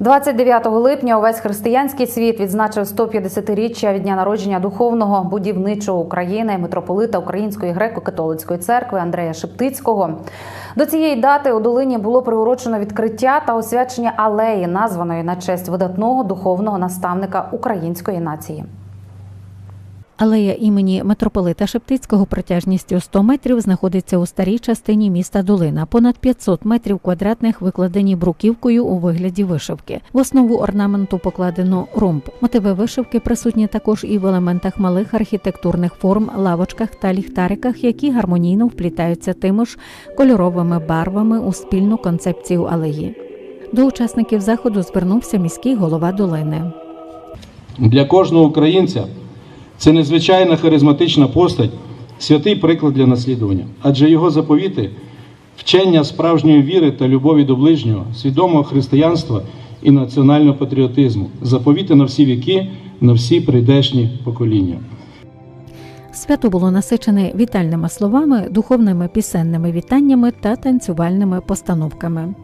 29 липня увесь християнський світ відзначив 150-річчя від дня народження духовного будівничого України митрополита Української греко-католицької церкви Андрея Шептицького. До цієї дати у долині було приурочено відкриття та освячення алеї, названої на честь видатного духовного наставника української нації. Алея імені митрополита Шептицького протяжністю 100 метрів знаходиться у старій частині міста Долина. Понад 500 метрів квадратних викладені бруківкою у вигляді вишивки. В основу орнаменту покладено ромб. Мотиви вишивки присутні також і в елементах малих архітектурних форм, лавочках та ліхтариках, які гармонійно вплітаються тими ж кольоровими барвами у спільну концепцію алеї. До учасників заходу звернувся міський голова долини. Для кожного українця це незвичайна харизматична постать, святий приклад для наслідування, адже його заповіти вчення справжньої віри та любові до ближнього, свідомого християнства і національного патріотизму, заповіти на всі віки, на всі прийдешні покоління. Свято було насичене вітальними словами, духовними пісенними вітаннями та танцювальними постановками.